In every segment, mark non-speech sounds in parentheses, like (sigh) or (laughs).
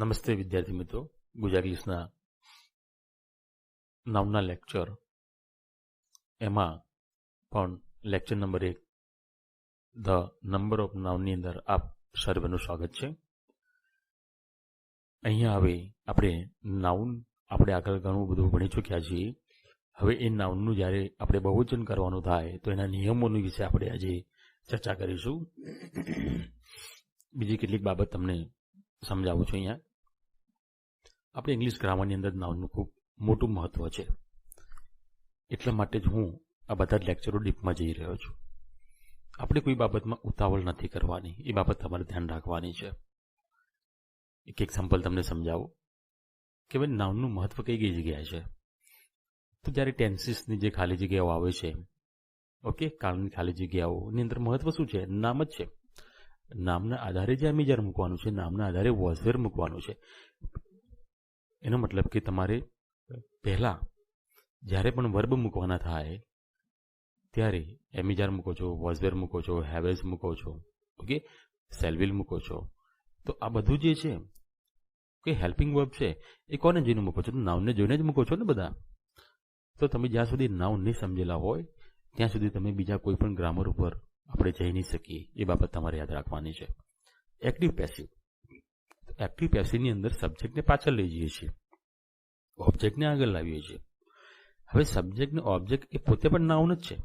નમસ્તે વિદ્યાર્થી મિત્રો, ગુજરાત ઇંગ્લિશના નામના લેક્ચર એમાં પણ લેક્ચર નંબર એક, ધ નંબર ઓફ નાઉનની અંદર આપ સર્વેનું સ્વાગત છે. અહીંયા હવે આપણે નાઉન આપણે આગળ ઘણું બધું ભણી ચૂક્યા છીએ. હવે એ નાઉનનું જ્યારે આપણે બહુવચન કરવાનું થાય, તો એના નિયમોની વિશે આપણે આજે ચર્ચા કરીશું. બીજી કેટલીક બાબત તમને સમજાવું છું અહીંયા. આપણે ઇંગ્લિશ ગ્રામરની અંદર નાઉનનું ખૂબ મોટું મહત્વ છે. એટલા માટે જ હું આ બધા લેક્ચરો ડીપમાં જઈ રહ્યો છું. આપણે કોઈ બાબતમાં ઉતાવળ નથી કરવાની. એ બાબત તમારે ધ્યાન રાખવાની છે. એક એક્ઝામ્પલ તમને સમજાવો. કે ભાઈ નાઉનનું મહત્વ કઈ કઈ જગ્યાએ છે? તો જ્યારે ટેન્સીસની જે ખાલી જગ્યાઓ આવે છે ઓકે કાળની ખાલી જગ્યાઓની અંદર મહત્વ શું છે? નામ જ છે. નામના આધારે જે જ્યારે મૂકવાનું છે, નામના આધારે વોઝવેર મૂકવાનું છે. એનો મતલબ કે તમારે પહેલાં જ્યારે પણ વર્બ મૂકવાના થાય, ત્યારે એમિજાર મૂકો છો વોઝવેર મૂકો છો હેવેઝ મૂકો છો, ઓકે? સેલવિલ મૂકો છો. તો આ બધું જે છે કે હેલ્પિંગ વર્બ છે, એ કોને જોઈને મૂકો છો? નાઉનને જોઈને જ મૂકો છો ને બધા? તો તમે જ્યાં સુધી નાઉન નહીં સમજેલા હોય, ત્યાં સુધી તમે બીજા કોઈ પણ ગ્રામર ઉપર આપણે જઈ નહીં શકીએ. એ બાબત તમારે યાદ રાખવાની છે. એક્ટિવ પેસિવ એક્ટિવ પેપ્સીની અંદર સબ્જેક્ટને પાછળ લઈ જઈએ છીએ. ઓબ્જેક્ટને આગળ લાવીએ છીએ. હવે સબ્જેક્ટને ઓબ્જેક્ટ એ પોતે પણ નાઉન જ છે.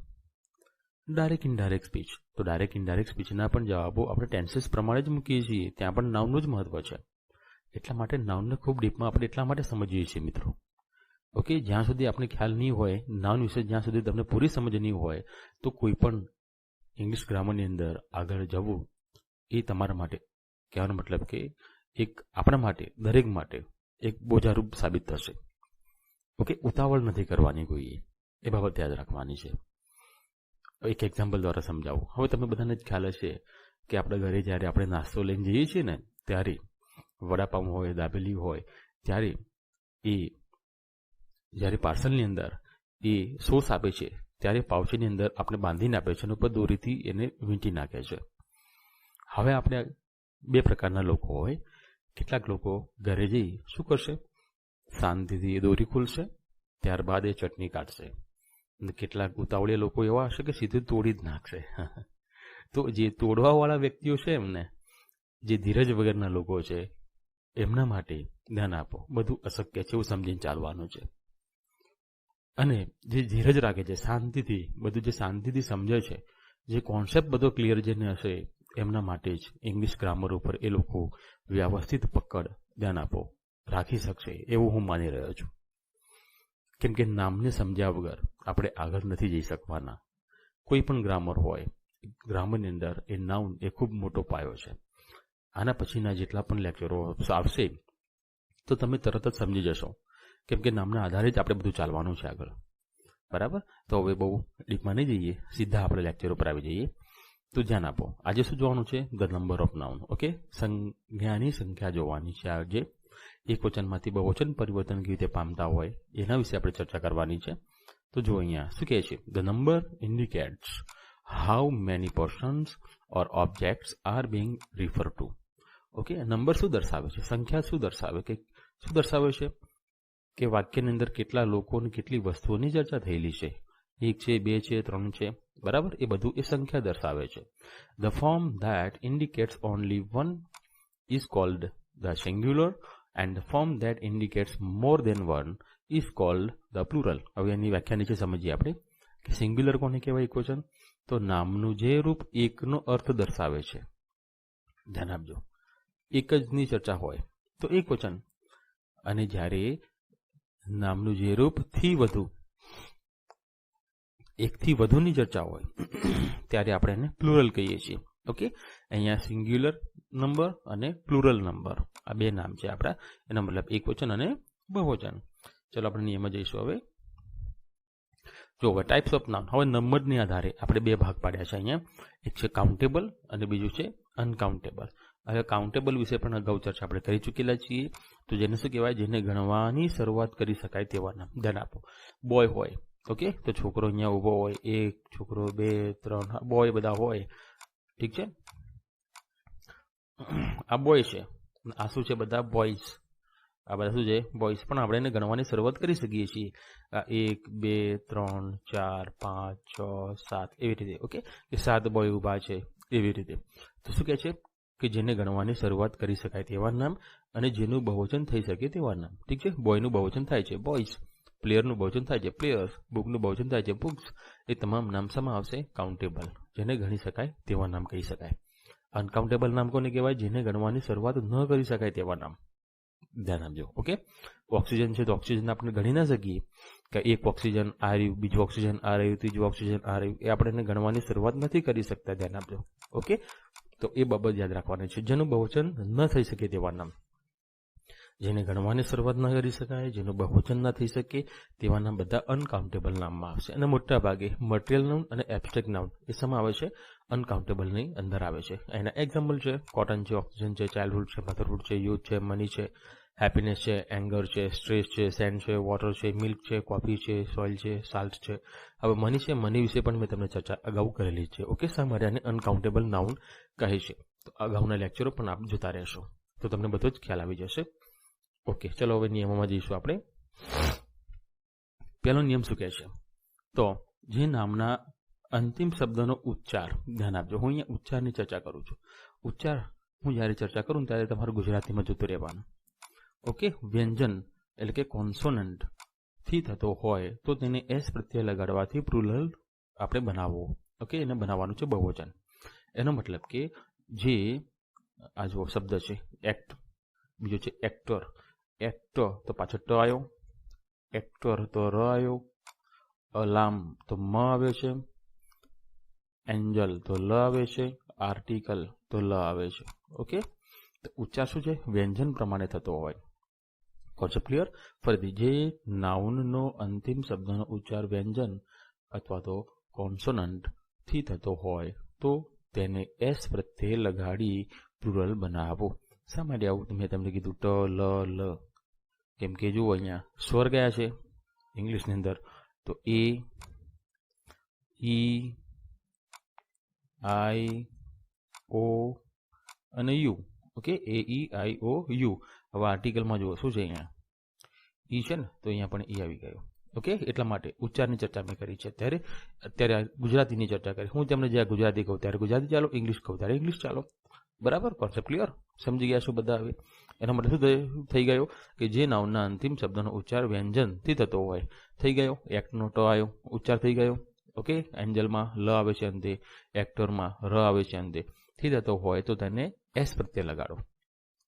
ડાયરેક્ટ ઇનડાયરેક્ટ સ્પીચ તો ડાયરેક્ટ ઇનડાયરેક્ટ સ્પીચના પણ જવાબો આપણે ટેન્સીસ પ્રમાણે જ મૂકીએ છીએ. ત્યાં પણ નાઉનનું જ મહત્વ છે. એટલા માટે નાઉનને ખૂબ ડીપમાં આપણે એટલા માટે સમજીએ છીએ મિત્રો. ઓકે જ્યાં સુધી આપણે ખ્યાલ નહીં હોય નાઉન વિશે જ્યાં સુધી તમને પૂરી સમજ નહીં હોય, તો કોઈ પણ ઇંગ્લિશ ગ્રામરની અંદર આગળ જવું એ તમારા માટે કહેવાનો મતલબ કે એક આપણા માટે, દરેક માટે એક બોજારૂપ સાબિત થશે. ઓકે? ઉતાવળ નથી કરવાની કોઈએ એ બાબત યાદ રાખવાની છે. એક એક્ઝામ્પલ દ્વારા સમજાવું. હવે તમે બધાને જ ખ્યાલ હશે કે આપણે ઘરે જ્યારે આપણે નાસ્તો લઈને જઈએ છીએ ને, ત્યારે વડાપાઉં હોય, દાબેલી હોય, ત્યારે એ જ્યારે પાર્સલની અંદર એ સોસ આપે છે, ત્યારે પાઉચીની અંદર આપણે બાંધીને આપે છે અને ઉપર દોરીથી એને વીંટી નાખે છે. હવે આપણે બે પ્રકારના લોકો હોય. કેટલાક લોકો ઘરે જઈ શું કરશે? શાંતિથી એ દોરી ખુલશે, ત્યારબાદ એ ચટણી કાઢશે. કેટલાક ઉતાવળિયા લોકો એવા હશે કે સીધું તોડી જ નાખશે. (laughs) તો જે તોડવાવાળા વ્યક્તિઓ છે એમને, જે ધીરજ વગરના લોકો છે, એમના માટે ધ્યાન આપો. બધું અશક્ય છે એવું સમજીને ચાલવાનું છે. અને જે ધીરજ રાખે છે, શાંતિથી, બધું જે શાંતિથી સમજે છે, જે કોન્સેપ્ટ બધો ક્લિયર જેને હશે એમના માટે જ ઇંગ્લિશ ગ્રામર ઉપર એ લોકો વ્યવસ્થિત પકડ ધ્યાન આપો, રાખી શકશે, એવું હું માની રહ્યો છું. કેમ કે નામને સમજ્યા વગર આપણે આગળ નથી જઈ શકવાના. કોઈ પણ ગ્રામર હોય ગ્રામરની અંદર એ નાઉન એ ખૂબ મોટો પાયો છે. આના પછીના જેટલા પણ લેક્ચરો આવશે, તો તમે તરત જ સમજી જશો. કેમ કે નામના આધારે જ આપણે બધું ચાલવાનું છે આગળ. બરાબર? તો હવે બહુ ડીપમાં નહીં જઈએ, સીધા આપણે લેક્ચર ઉપર આવી જઈએ. તો ધ્યાન આપો. આજે શું જોવાનું છે? The number of noun okay સંખ્યાની સંખ્યા જોવાની છે આજે. એક વચનમાંથી બહુવચન પરિવર્તન કેવી રીતે પામતા હોય એના વિશે આપણે ચર્ચા કરવાની છે. તો જો અહીંયા, શું કહે છે? The number indicates how many persons or objects are being refer to okay number શું દર્શાવે છે? સંખ્યા શું દર્શાવે? કે શું દર્શાવે છે? કે વાક્યની અંદર કેટલા લોકોની કેટલી વસ્તુઓની ચર્ચા થયેલી છે? એક છે, બે છે, ત્રણ છે, બરાબર? એ બધું એ સંખ્યા દર્શાવે છે. The form that indicates only one is called the singular and form that indicates more than one is called the plural હવે એની વ્યાખ્યા નીચે સમજીએ આપણે કે સિંગ્યુલર કોને કહેવાય ક્વેશ્ચન તો નામનું જે રૂપ એકનો અર્થ દર્શાવે છે. ધ્યાન આપજો. એક જ ની ચર્ચા હોય તો એક વચન અને જ્યારે નામનું જે રૂપથી વધુ એકથી વધુની ચર્ચા હોય, ત્યારે આપણે એને પ્લુરલ કહીએ છીએ. ઓકે અહીંયા સિંગ્યુલર નંબર અને પ્લુરલ નંબર આ બે નામ છે આપણા. એનો મતલબ એક વચન અને બહુવચન. ચલો આપણે નિયમ જઈશું હવે. જો હવે ટાઈપ્સ ઓફ નામ હવે નંબરની આધારે આપણે બે ભાગ પાડ્યા છે અહીંયા. એક છે કાઉન્ટેબલ અને બીજું છે અનકાઉન્ટેબલ હવે કાઉન્ટેબલ વિશે પણ અગાઉ ચર્ચા આપણે કરી ચૂકેલા છીએ. તો જેને શું કહેવાય? જેને ગણવાની શરૂઆત કરી શકાય તેવા નામ. ધ્યાન આપો. બોય હોય. ઓકે? તો છોકરો અહીંયા ઊભો હોય, એક, છોકરો બે, ત્રણ બોય બધા હોય. ઠીક છે? આ બોય છે. આ શું છે બધા બોયઝ આ બધા શું છે? બોયઝ પણ આપણે એને ગણવાની શરૂઆત કરી શકીએ છીએ. આ એક, બે, ત્રણ, ચાર, પાંચ, છ, સાત, એવી રીતે, ઓકે? કે સાત બોય ઊભા છે, એવી રીતે. તો શું કહે છે? કે જેને ગણવાની શરૂઆત કરી શકાય તેવા નામ અને જેનું બહુવચન થઈ શકે તેવા નામ. ઠીક છે? બોયનું બહુવચન થાય છે બોયઝ પ્લેયરનું બહુજન થાય છે પ્લેયર્સ બુકનું બહુજન થાય છે, બુક્સ, એ તમામ નામ શેમાં આવશે? કાઉન્ટેબલ જેને ગણી શકાય તેવા નામ કહી શકાય. અનકાઉન્ટેબલ નામ કોને કહેવાય? જેને ગણવાની શરૂઆત ન કરી શકાય તેવા નામ. ધ્યાન આપજો, ઓકે? ઓક્સિજન છે તો ઓક્સિજન આપણે ગણી ના શકીએ. કે એક ઓક્સિજન આ રહ્યું, બીજું ઓક્સિજન આ રહ્યું, ત્રીજું ઓક્સિજન આ રહ્યું, એ આપણે ગણવાની શરૂઆત નથી કરી શકતા, ધ્યાન આપજો, ઓકે? તો એ બાબત યાદ રાખવાની છે. જેનું બહુચન ન થઈ શકે તેવા નામ. જેને ગણવાની શરૂઆત ન કરી શકાય, જેનું બહુચન ન થઈ શકે તેવા નામ બધા અનકાઉન્ટેબલ નામમાં આવશે. અને મોટા ભાગે મટીરિયલ નાઉન અને એબસ્ટ્રેક્ટ નાઉન એ સમા આવે છે અનકાઉન્ટેબલની અંદર આવે છે. એના એક્ઝામ્પલ છે કોટન છે ઓક્સિજન છે ચાઇલ્ડહુડ છે મધરહુડ છે યુથ છે મની છે હેપીનેસ છે એંગર છે સ્ટ્રેસ છે સેન્ડ છે વોટર છે મિલ્ક છે કોફી છે સોઇલ છે સાલ્ટ છે. હવે મની છે મની વિશે પણ મેં તમને ચર્ચા અગાઉ કરેલી છે. ઓકે શા મારે આને અનકાઉન્ટેબલ નાઉન કહે છે. તો અગાઉના લેક્ચરો પણ આપ જોતા રહેશો. તો તમને બધો જ ખ્યાલ આવી જશે. ઓકે ચલો હવે નિયમોમાં જઈશું આપણે. પહેલો નિયમ શું કહે છે? તો જે નામના અંતિમ શબ્દનો ઉચ્ચાર, ધ્યાન આપજો. હું અહીંયા ઉચ્ચારની ચર્ચા કરું છું. ઉચ્ચાર, હું જ્યારે ચર્ચા કરું ત્યારે તમારે ગુજરાતીમાં જતું રહેવાનું. ઓકે વ્યંજન એટલે કે કોન્સોનન્ટથી થતો હોય તો તેને એસ પ્રત્યે લગાડવાથી પ્રુલલ આપણે બનાવવો. ઓકે એને બનાવવાનું છે બહુવચન. એનો મતલબ કે જે, આ જો શબ્દ છે એક્ટ બીજો છે એક્ટર એક્ટર તો પાછો ટ આવ્યો એક્ટર તો ર આવ્યો અલામ તો મ આવે છે એન્જલ તો લ આવે છે આર્ટિકલ તો લ આવે છે ઓકે તો ઉચ્ચાર શું છે વ્યંજન પ્રમાણે થતો હોય કોન્સેપ્ટ ક્લિયર ફરીથી જે નાઉનનો અંતિમ શબ્દનો ઉચ્ચાર વ્યંજન અથવા તો કોન્સોનન્ટથી થતો હોય તો તેને એસ પ્રત્યે લગાડી પ્લુરલ બનાવો શા માટે આવું? મેં તમને કીધું, ટ, લ લ. કેમ કે જુઓ અહીંયા, સ્વર ગયા છે? ઇંગ્લિશની અંદર. તો એ, ઈ, આઈ, ઓ અને U. Okay? A, E, I, O, U. હવે આર્ટિકલમાં જુઓ, શું છે અહીંયા? ઈ છે ને, તો અહીંયા પણ ઈ આવી ગયો. ઓકે? એટલા માટે ઉચ્ચારની ચર્ચા મેં કરી છે. ત્યારે, અત્યારે ગુજરાતીની ચર્ચા કરી. હું તમને જ્યાં ગુજરાતી કહું, ત્યારે ગુજરાતી ચાલો ઇંગ્લિશ કહું, ત્યારે ઇંગ્લિશ ચાલો. બરાબર? કોન્સેપ્ટ ક્લિયર સમજી ગયા છો બધા હવે? એના માટે શું થઈ ગયો કે જે નાઉનના અંતિમ શબ્દનો ઉચ્ચાર વ્યંજનથી થતો હોય. થઈ ગયો. એક્ટનો ટ આવ્યો. ઉચ્ચાર થઈ ગયો. ઓકે એન્જલમાં લ આવે છે અંતે. એક્ટરમાં ર આવે છે અંતે. થી થતો હોય તો તેને એસ પ્રત્યે લગાડો.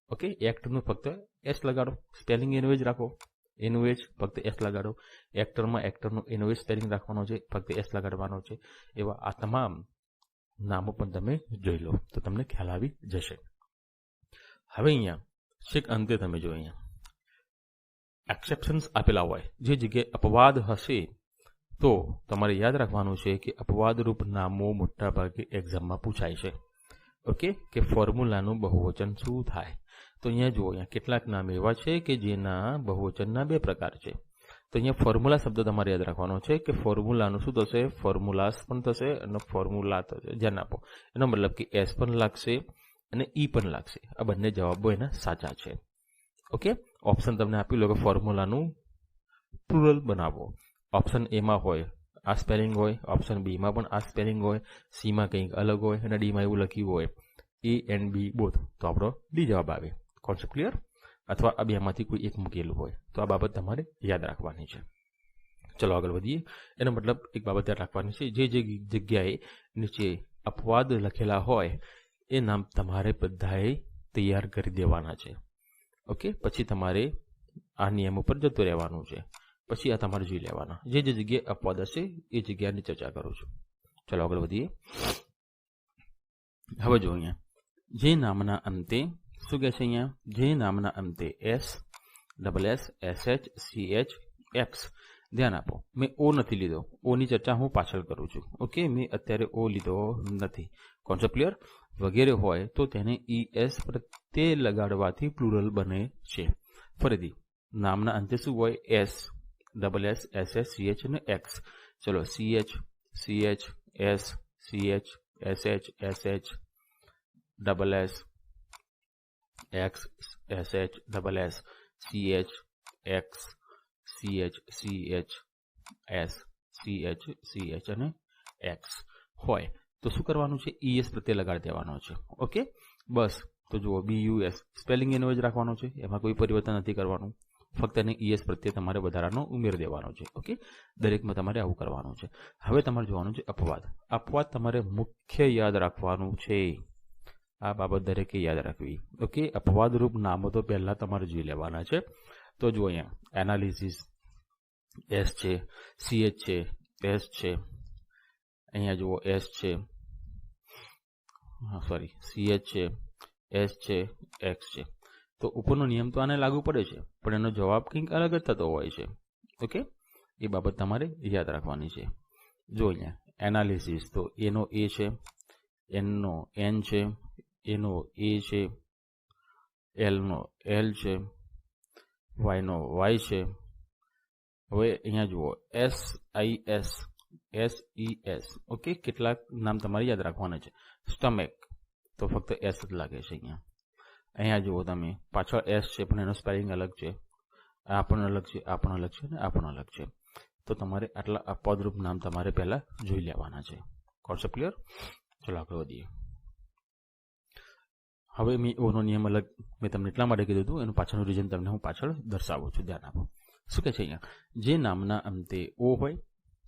ઓકે એક્ટનું ફક્ત એસ લગાડો. સ્પેલિંગ એનું જ રાખો. એનું એજ ફક્ત એસ લગાડો. એક્ટરમાં એક્ટરનું એનું જ સ્પેલિંગ રાખવાનો છે. ફક્ત એસ લગાડવાનો છે. એવા આ તમામ નામો પણ તમે જોઈ લો, તો તમને ખ્યાલ આવી જશે. હવે અહીંયા, છેક અંતે તમે જો અહીંયા. એક્સેપ્શન્સ આપેલા હોય. જે જગ્યાએ અપવાદ હશે, તો તમારે યાદ રાખવાનું છે કે અપવાદરૂપ નામો મોટાભાગે એક્ઝામમાં પૂછાય છે. ઓકે? કે ફોર્મ્યુલાનું બહુવચન શું થાય? તો અહીંયા જુઓ, અહીંયા કેટલાક નામ એવા છે કે જેના બહુવચનના બે પ્રકાર છે. તો અહીંયા ફોર્મ્યુલા શબ્દ તમારે યાદ રાખવાનો છે કે ફોર્મ્યુલાનું શું થશે? ફોર્મ્યુલાસ પણ થશે અને ફોર્મ્યુલા થશે. ધ્યાન આપો. એનો મતલબ કે એસ પણ લાગશે અને ઈ પણ લાગશે. આ બંને જવાબો એના સાચા છે. ઓકે ઓપ્શન તમને આપી લો કે ફોર્મ્યુલાનું પ્લુરલ બનાવો. ઓપ્શન એમાં હોય, આ સ્પેલિંગ હોય. ઓપ્શન બીમાં પણ આ સ્પેલિંગ હોય. સીમાં કંઈક અલગ હોય અને ડીમાં એવું લખ્યું હોય. એ એન્ડ બી બોથ તો આપણો ડી જવાબ આવે. કોન્સેપ્ટ ક્લિયર અથવા આ બેમાંથી કોઈ એક મૂકેલું હોય. તો આ બાબત તમારે યાદ રાખવાની છે. ચલો આગળ વધીએ. એનો મતલબ એક બાબત યાદ રાખવાની છે. જે જે જગ્યાએ નીચે અપવાદ લખેલા હોય, એ નામ તમારે બધાએ તૈયાર કરી દેવાના છે. ઓકે? પછી તમારે આ નિયમ ઉપર જતું રહેવાનું છે. પછી આ તમારે જોઈ લેવાના. જે જે જગ્યાએ અપવાદ હશે, એ જગ્યાની ચર્ચા કરું છું. ચલો આગળ વધીએ. હવે જો અહીંયા. જે નામના અંતે શું કહે છે અહીંયા? જે નામના અંતે S double S S H C H X ધ્યાન આપો. મેં ઓ નથી લીધો. ઓની ચર્ચા હું પાછળ કરું છું. ઓકે મેં અત્યારે ઓ લીધો નથી. કોન્સેપ્ટ ક્લિયર વગેરે હોય તો તેને ઈ એસ પ્રત્યે લગાડવાથી પ્લુરલ બને છે. ફરીથી, નામના અંતે શું હોય? S double S S H C H અને એક્સ ચલો C H C H S C H S H S H double S X S H double S C H X C H C H S C H C H અને X હોય. તો શું કરવાનું છે? ES પ્રત્યે લગાડી દેવાનો છે. ઓકે? બસ. તો જુઓ બી યુ એસ સ્પેલિંગ એનો જ રાખવાનો છે. એમાં કોઈ પરિવર્તન નથી કરવાનું. ફક્ત એને ઈએસ પ્રત્યે તમારે વધારાનો ઉમેર દેવાનો છે. ઓકે? દરેકમાં તમારે આવું કરવાનું છે. હવે તમારે જોવાનું છે અપવાદ. અપવાદ તમારે મુખ્ય યાદ રાખવાનું છે. આ બાબત દરેકે યાદ રાખવી. ઓકે? અપવાદરૂપ નામો તો પહેલાં તમારે જોઈ લેવાના છે. તો જુઓ અહીંયા. એનાલિસિસ એસ છે સીએચ છે એસ છે. અહીંયા જુઓ એસ છે. સોરી સીએચ છે એસ છે એક્સ છે. તો ઉપરનો નિયમ તો આને લાગુ પડે છે, પણ એનો જવાબ કંઈક અલગ જ થતો હોય છે. ઓકે? એ બાબત તમારે યાદ રાખવાની છે. જો અહીંયા. એનાલિસિસ તો એનો એ છે એનનો એન છે. એનો એ છે એલનો એલ છે વાયનો વાય છે. હવે અહીંયા જુઓ S I S S E S okay કેટલાક નામ તમારે યાદ રાખવાના છે. સ્ટમેક તો ફક્ત એસ જ લાગે છે અહીંયા. અહીંયા જુઓ તમે, પાછળ એસ છે, પણ એનો સ્પેલિંગ અલગ છે. આ પણ અલગ છે, આ પણ અલગ છે અને આ પણ અલગ છે. તો તમારે આટલા અપદરૂપ નામ તમારે પહેલાં જોઈ લેવાના છે. કોન્સેપ્ટ ક્લિયર ચલો આગળ વધીએ. હવે મેં ઓનો નિયમ અલગ મેં તમને એટલા માટે કીધું હતું, એનું પાછળનું રીઝન તમને હું પાછળ દર્શાવું છું, ધ્યાન આપો. શું કહે છે અહીંયા? જે નામના અંતે ઓ હોય,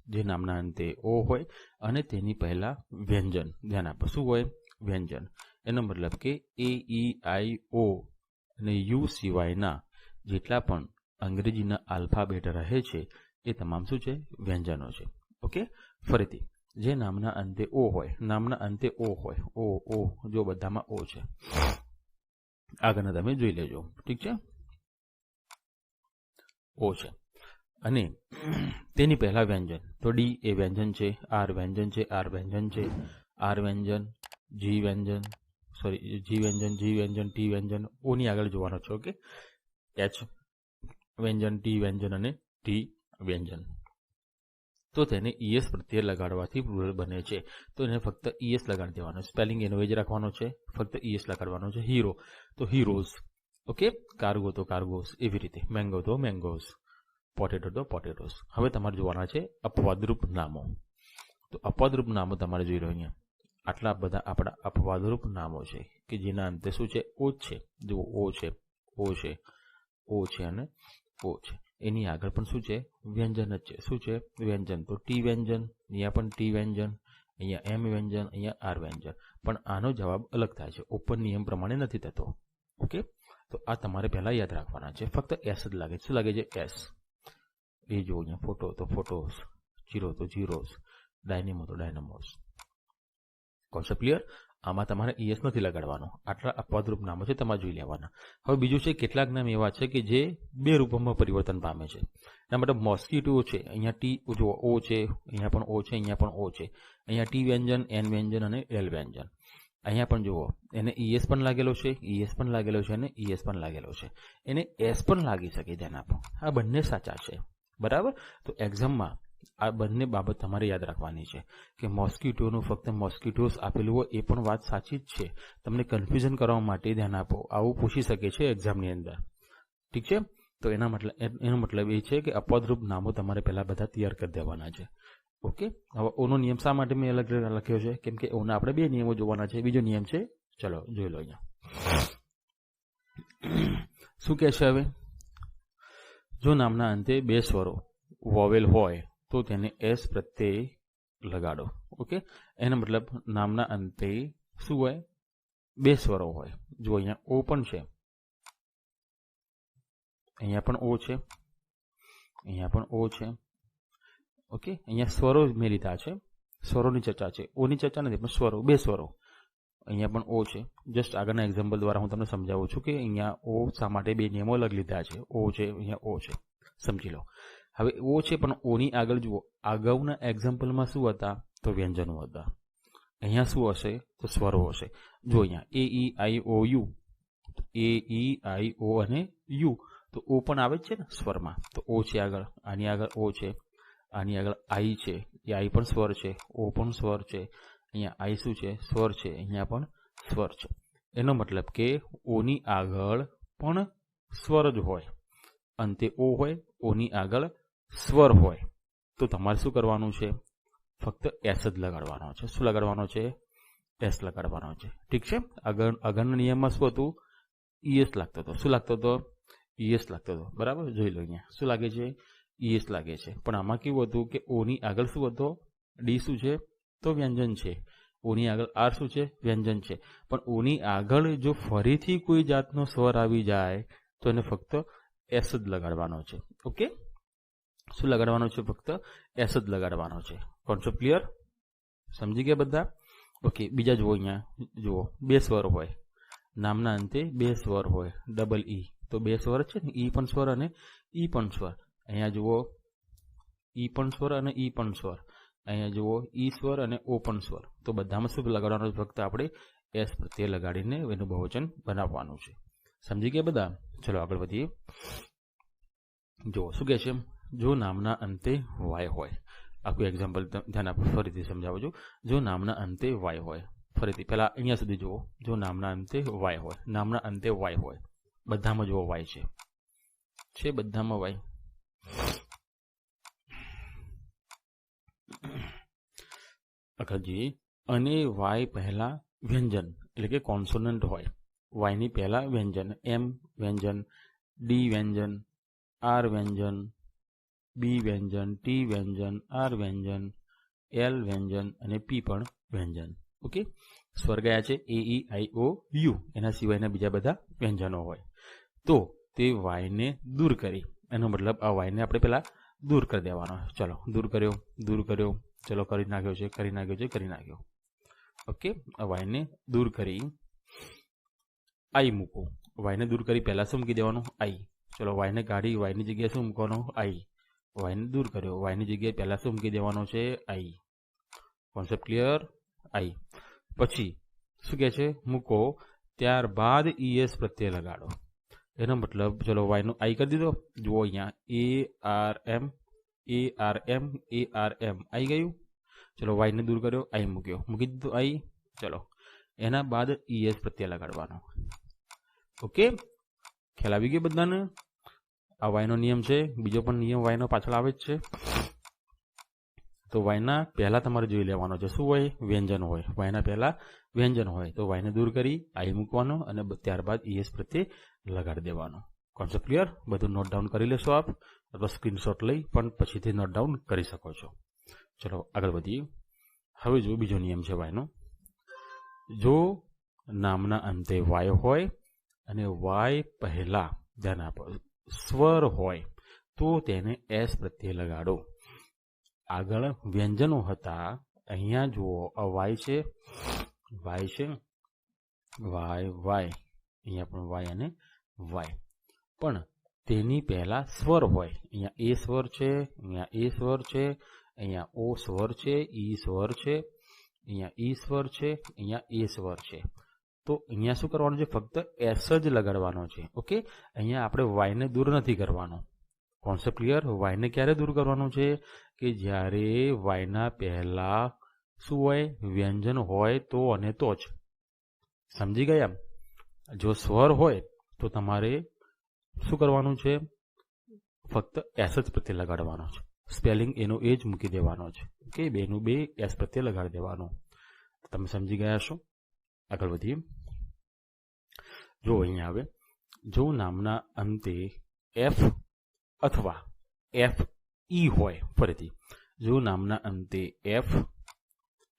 જે નામના અંતે ઓ હોય, અને તેની પહેલાં વ્યંજન. ધ્યાન આપો, શું હોય? વ્યંજન. એનો મતલબ કે એ, ઈ, આઈ, ઓ અને યુ સિવાયના જેટલા પણ અંગ્રેજીના આલ્ફાબેટ રહે છે, એ તમામ શું છે? વ્યંજનો છે. ઓકે? ફરીથી. જે નામના અંતે ઓ હોય, નામના અંતે ઓ હોય, ઓ ઓ, જો બધામાં ઓ છે. આગળના તમે જોઈ લેજો. ઠીક છે? ઓ છે. અને તેની પહેલા વ્યંજન. તો ડી એ વ્યંજન છે, આર વ્યંજન છે, આર વ્યંજન છે, આર વ્યંજન, જી વ્યંજન, સોરી, જી વ્યંજન જી વ્યંજન, ટી વ્યંજન, ઓની આગળ જોવાનો છે, ઓકે? એચ વ્યંજન, ટી વ્યંજન અને ટી વ્યંજન. તો તેને ઈએસ પ્રત્યે લગાડવાથી પ્લુરલ બને છે. તો એને ફક્ત ઈએસ લગાડી દેવાનો સ્પેલિંગ એનો જ રાખવાનો છે. ફક્ત ઈએસ લગાડવાનો છે. હીરો તો હીરોઝ ઓકે કાર્ગો તો કાર્ગોસ એવી રીતે. મેંગો તો મેંગોઝ પોટેટો તો પોટેટોસ હવે તમારે જોવાના છે અપવાદરૂપ નામો. તો અપવાદરૂપ નામો તમારે જોઈ રહ્યો અહીંયા. આટલા બધા આપણા અપવાદરૂપ નામો છે કે જેના અંતે શું છે? ઓ છે. જુઓ ઓ છે. ઓ છે. ઓ છે અને ઓ છે. એની આગળ પણ શું છે? વ્યંજન જ છે. શું છે? વ્યંજન. તો ટી વ્યંજન, અહીંયા પણ ટી વ્યંજન, અહીંયા એમ વ્યંજન, અહીંયા આર વ્યંજન. પણ આનો જવાબ અલગ થાય છે. ઓપન નિયમ પ્રમાણે નથી થતો. ઓકે? તો આ તમારે પહેલા યાદ રાખવાના છે. ફક્ત એસ જ લાગે શું લાગે છે? એસ. એ જો અહીંયા ફોટો, તો ફોટોસ. જીરો, તો જીરોસ. ડાયનેમો, તો ડાયનેમોસ. Concept clear? આમાં તમારે ઈએસ નથી લગાડવાનો. આટલા અપવાદરૂપ નામો છે, તમારે જોઈ લેવાના. હવે બીજું છે, કેટલાક નામ એવા છે કે જે બે રૂપોમાં પરિવર્તન પામે છે. એના માટે મોસ્કીટો છે, અહીંયા ટી જો ઓ છે, અહીંયા પણ ઓ છે, અહીંયા પણ ઓ છે. અહીંયા ટી વ્યંજન એન વ્યંજન અને એલ વ્યંજન. અહીંયા પણ જુઓ, એને ઈએસ પણ લાગેલો છે, ઈએસ પણ લાગેલો છે અને ઈએસ પણ લાગેલો છે. એને એસ પણ લાગી શકે ધ્યાન આપો આ બંને સાચા છે. બરાબર? તો એક્ઝામમાં આ બંને બાબત તમારે યાદ રાખવાની છે કે મોસ્કીટોનું ફક્ત મોસ્કીટોસ આપેલું હોય એ પણ વાત સાચી જ છે. તમને કન્ફ્યુઝન કરવા માટે ધ્યાન આપો. આવું પૂછી શકે છે એક્ઝામની અંદર. ઠીક છે? તો એના મતલબ એનો મતલબ એ છે કે અપદરૂપ નામો તમારે પહેલાં બધા તૈયાર કરી દેવાના છે. ઓકે? હવે ઓનો નિયમ શા માટે મેં અલગ લખ્યો છે? કેમ કે ઓના આપણે બે નિયમો જોવાના છે. બીજો નિયમ છે, ચલો જોઈ લો અહીંયા. શું કહે છે હવે? જો નામના અંતે બે સ્વરો વોવેલ હોય તો તેને એસ પ્રત્યે લગાડો ઓકે એનો મતલબ નામના અંતે શું હોય બે સ્વરો હોય જો અહીંયા ઓ પણ છે અહીંયા પણ ઓ છે અહીંયા પણ ઓ છે ઓકે અહીંયા સ્વરો મેં લીધા છે સ્વરોની ચર્ચા છે ઓની ચર્ચા નથી પણ સ્વરો બે સ્વરો અહીંયા પણ ઓ છે જસ્ટ આગળના એક્ઝામ્પલ દ્વારા હું તમને સમજાવું છું કે અહીંયા ઓ શા માટે બે નિયમો અલગ લીધા છે ઓ છે અહીંયા ઓ છે સમજી લો હવે ઓ છે, પણ ઓની આગળ જુઓ. અગાઉના એક્ઝામ્પલમાં શું હતા? તો વ્યંજનો હતા. અહીંયા શું હશે? તો સ્વરો હશે. જો અહીંયા, એ, E, I, O, you. A, E, I, O અને યુ. તો ઓ પણ આવે છે ને સ્વરમાં. તો ઓ છે આગળ, આની આગળ ઓ છે, આની આગળ આઈ છે. એ આઈ પણ સ્વર છે, ઓ પણ સ્વર છે. અહીંયા આઈ શું છે? સ્વર છે. અહીંયા પણ સ્વર છે. એનો મતલબ કે ઓની આગળ પણ સ્વર જ હોય. અંતે ઓ હોય, ઓની આગળ સ્વર હોય, તો તમારે શું કરવાનું છે? ફક્ત એસ જ લગાડવાનો છે. શું લગાડવાનો છે? એસ લગાડવાનો છે. ઠીક છે? આગળ, આગળના નિયમમાં શું હતું? ઈએસ લાગતો હતો. શું લાગતો હતો? ઈએસ લાગતો હતો. બરાબર? જોઈ લો અહીંયા. શું લાગે છે? ઈએસ લાગે છે. પણ આમાં કેવું હતું કે ઓની આગળ શું હતો? ડી શું છે? તો વ્યંજન છે. ઓની આગળ આર શું છે? વ્યંજન છે. પણ ઓની આગળ જો ફરીથી કોઈ જાતનો સ્વર આવી જાય, તો એને ફક્ત એસ જ લગાડવાનો છે. ઓકે? શું લગાડવાનું છે ફક્ત? એસ જ લગાડવાનો છે. કોન્સેપ્ટ ક્લિયર સમજી ગયા બધા? ઓકે બીજા જુઓ અહીંયા. જુઓ. બે સ્વર હોય. નામના અંતે બે સ્વર હોય. ડબલ ઈ તો બે સ્વર છે ને? ઈ પણ સ્વર અને ઈ પણ સ્વર. અહીંયા જુઓ. ઈ પણ સ્વર અને ઈ પણ સ્વર. અહીંયા જુઓ. ઈ સ્વર અને ઓ પણ સ્વર. તો બધામાં શું લગાડવાનું ફક્ત આપણે એસ પ્રત્યે લગાડીને એનું બહુવચન બનાવવાનું છે. સમજી ગયા બધા? ચલો આગળ વધીએ. જુઓ. શું કહે છે? જો નામના અંતે વાય હોય. આખું એક્ઝામ્પલ ધ્યાન આપો, ફરીથી સમજાવું છું. જો નામના અંતે વાય હોય, ફરીથી પહેલાં અહીંયા સુધી જુઓ. જો નામના અંતે વાય હોય, નામના અંતે વાય હોય, બધામાં જુઓ વાય છે. બધામાં વાય જઈએ અને વાય પહેલા વ્યંજન, એટલે કે કોન્સોનન્ટ હોય. વાયની પહેલા વ્યંજન એમ વ્યંજન ડી વ્યંજન આર વ્યંજન બી વ્યંજન, ટી વ્યંજન, આર વ્યંજન, એલ વ્યંજન અને પી પણ વ્યંજન. ઓકે? સ્વર ગયા છે એ ઈ આઈ ઓ યુ. એના સિવાયના બીજા બધા વ્યંજનો હોય. તો તે વાયને દૂર કરી. એનો મતલબ આ વાયને આપણે પહેલાં દૂર કરી દેવાનો. ચલો, દૂર કર્યો દૂર કર્યો. ચલો, કરી નાખ્યો છે, કરી નાખ્યો છે, કરી નાખ્યો. ઓકે? આ વાયને દૂર કરી. આઈ મૂકો. વાયને દૂર કરી, પહેલાં શું મૂકી દેવાનું? આઈ. ચલો, વાયને કાઢી, વાયની જગ્યાએ શું મૂકવાનું? આઈ. વાયને દૂર કર્યો. વાયની જગ્યાએ પહેલાં શું મૂકી દેવાનો છે? આઈ. Concept clear I. પછી શું કહે છે? મૂકો. ત્યારબાદ ઈએસ પ્રત્યે લગાડો. એનો મતલબ, ચલો વાયનો આઈ કરી દીધો. જુઓ અહીંયા. A R M A R M A R M I ગયું. ચલો વાયને દૂર કર્યો. આઈ મૂક્યો. મૂકી દીધું આઈ. ચલો. એના બાદ ઈએસ પ્રત્યે લગાડવાનો. ઓકે? ખ્યાલ આવી ગયો બધાને? આ વાયનો નિયમ છે. બીજો પણ નિયમ વાયનો પાછળ આવે જ છે. તો વાયના પહેલાં તમારે જોઈ લેવાનો છે. શું હોય? વ્યંજન હોય. વાયના પહેલાં વ્યંજન હોય. તો વાયને દૂર કરી આઈ મૂકવાનો અને ત્યારબાદ ઈએસ પ્રત્યે લગાડી દેવાનો. કોન્સેપ્ટ ક્લિયર બધું નોટ ડાઉન કરી લેશો આપ. અથવા સ્ક્રીનશોટ લઈ પણ પછીથી નોટ ડાઉન કરી શકો છો. ચલો, આગળ વધીએ. હવે જો બીજો નિયમ છે વાયનો. જો નામના અંતે વાય હોય અને વાય પહેલાં, ધ્યાન આપો. સ્વર હોય, તો તેને એસ પ્રત્યે લગાડો. આગળ વ્યંજનો હતા. અહીંયા જુઓ વાય છે. વાય છે. Y Y. અહીંયા પણ વાય અને વાય. પણ તેની પહેલા સ્વર હોય. અહીંયા એ સ્વર છે, અહીંયા એ સ્વર છે, અહીંયા ઓ સ્વર છે, ઈ સ્વર છે, અહીંયા ઈ સ્વર છે, અહીંયા એ સ્વર છે. તો અહીંયા શું કરવાનું છે? ફક્ત એસ જ લગાડવાનો છે. ઓકે? અહીંયા આપણે વાયને દૂર નથી કરવાનો. કોન્સેપ્ટ ક્લિયર વાયને ક્યારે દૂર કરવાનું છે? કે જ્યારે વાયના પહેલા શું હોય? વ્યંજન હોય તો અને તો જ. સમજી ગયા જો સ્વર હોય તો તમારે શું કરવાનું છે? ફક્ત એસ જ પ્રત્યે લગાડવાનો છે. સ્પેલિંગ એનો એ જ મૂકી દેવાનો છે. ઓકે? બેનું બે એસ પ્રત્યે લગાડી દેવાનું. તમે સમજી ગયા છો આગળ વધીએ. જો અહીંયા આવે જો નામના અંતે એફ અથવા એફ ઈ હોય ફરીથી જો નામના અંતે એફ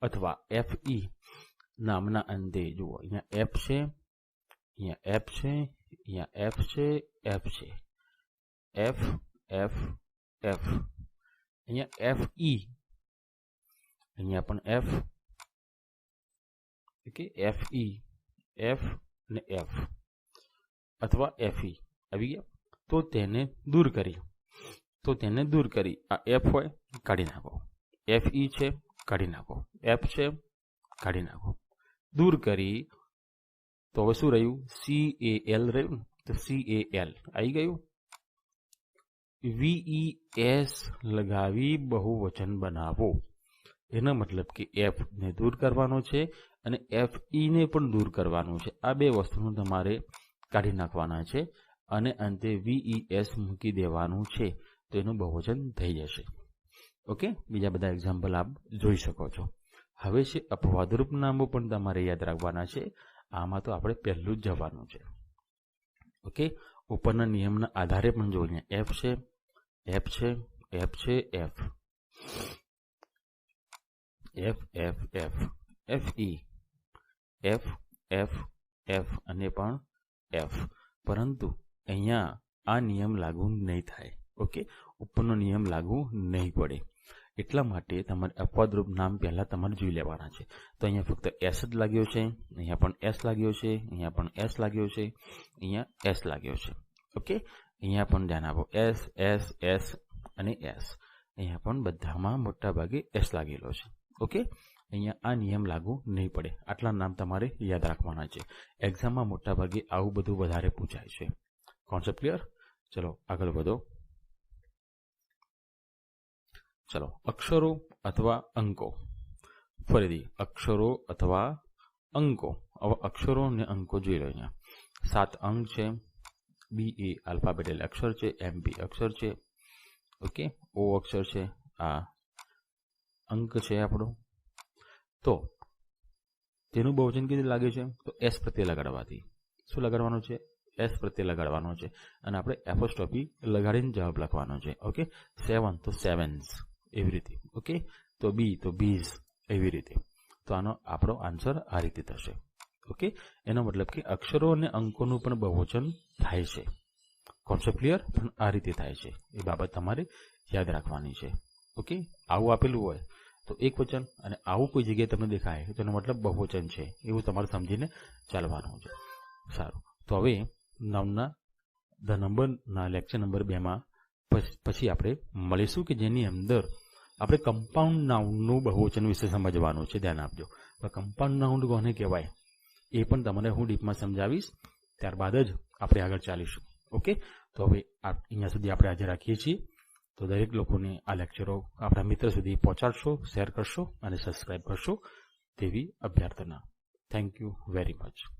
અથવા એફ ઈ નામના અંતે જુઓ અહીંયા એફ છે અહીંયા એફ છે અહીંયા એફ છે એફ છે. એફ એફ એફ અહીંયા એફ ઈ અહીંયા પણ F okay F E F ને એફ અથવા એફ આવી ગયા. તો તેને દૂર કરી. તો તેને દૂર કરી. આ એફ હોય, કાઢી નાખો. એફ ઈ છે, કાઢી નાખો. એફ છે, કાઢી નાખો. દૂર કરી. તો હવે શું રહ્યું? સી એ એલ રહ્યું તો સી એ એલ આવી ગયું. વીઈ એસ લગાવી બહુવચન બનાવો. એનો મતલબ કે એફને દૂર કરવાનો છે. અને એફ ઈને પણ દૂર કરવાનું છે. આ બે વસ્તુનું તમારે કાઢી નાખવાના છે અને અંતે વી એસ મૂકી દેવાનું છે. તો એનું બહુવચન થઈ જશે. ઓકે? બીજા બધા એક્ઝામ્પલ આપ જોઈ શકો છો. હવે છે અપવાદરૂપ નામો પણ તમારે યાદ રાખવાના છે. આમાં તો આપણે પહેલું જ જવાનું છે. ઓકે? ઉપરના નિયમના આધારે પણ જોઈએ એફ છે એફ છે એફ છે F F F F F E F F F અને પણ એફ પરંતુ અહીંયા આ નિયમ લાગુ નહીં થાય, ઓકે? ઉપરનો નિયમ લાગુ નહીં પડે. એટલા માટે તમારે અપવાદરૂપ નામ પહેલાં તમારે જોઈ લેવાના છે. તો અહીંયા ફક્ત એસ જ લાગ્યો છે, અહીંયા પણ એસ લાગ્યો છે, અહીંયા પણ એસ લાગ્યો છે, અહીંયા એસ લાગ્યો છે, ઓકે? અહીંયા પણ ધ્યાન આપો એસ એસ એસ અને એસ અહીંયા પણ બધામાં મોટા ભાગે એસ લાગેલો છે, ઓકે? અહીંયા આ નિયમ લાગુ નહીં પડે. આટલા નામ તમારે યાદ રાખવાના છે. એક્ઝામમાં મોટા ભાગે આવું બધું વધારે પૂછાય છે. કોન્સેપ્ટ ક્લિયર ચલો, આગળ વધો. ચલો, અક્ષરો અથવા અંકો. ફરીથી, અક્ષરો અથવા અંકો. હવે અક્ષરો અને અંકો જોઈ રહ્યા સાત અંક છે. બી એ આલ્ફાબેટલ અક્ષર છે. એમ બી અક્ષર છે. ઓકે ઓ અક્ષર છે. આ અંક છે આપણો. તો તેનું બહુવચન કેવી લાગે છે? તો એસ પ્રત્યે લગાડવાથી. શું લગાડવાનું છે? એસ પ્રત્યે લગાડવાનો છે. અને આપણે એપોસ્ટોપી લગાડીને જવાબ લખવાનો છે. ઓકે સેવન તો સેવન્સ એવી રીતે. ઓકે તો બી તો બીઝ એવી રીતે. તો આનો આપણો આન્સર આ રીતે થશે. ઓકે એનો મતલબ કે અક્ષરો અને અંકોનું પણ બહુવચન થાય છે. કોન્સેપ્ટ ક્લિયર પણ આ રીતે થાય છે. એ બાબત તમારે યાદ રાખવાની છે. ઓકે આવું આપેલું હોય તો એક વચન અને આવું કોઈ જગ્યાએ તમને દેખાય તો એનો મતલબ બહુવચન છે. એવું તમારે સમજીને ચાલવાનું છે. સારું. તો હવે નવના ધ નંબરના લેક્ચર નંબર બેમાં પછી આપણે મળીશું કે જેની અંદર આપણે કમ્પાઉન્ડ નાઉનનું બહુવચન વિશે સમજવાનું છે. ધ્યાન આપજો. કમ્પાઉન્ડ નાઉન કોને કહેવાય? એ પણ તમને હું ડીપમાં સમજાવીશ. ત્યારબાદ જ આપણે આગળ ચાલીશું. ઓકે? તો હવે અહીંયા સુધી આપણે આજે રાખીએ છીએ. તો દરેક લોકોને આ લેક્ચરો આપણા મિત્ર સુધી પહોંચાડશો શેર કરશો અને સબસ્ક્રાઈબ કરશો તેવી અભ્યર્થના. Thank you very much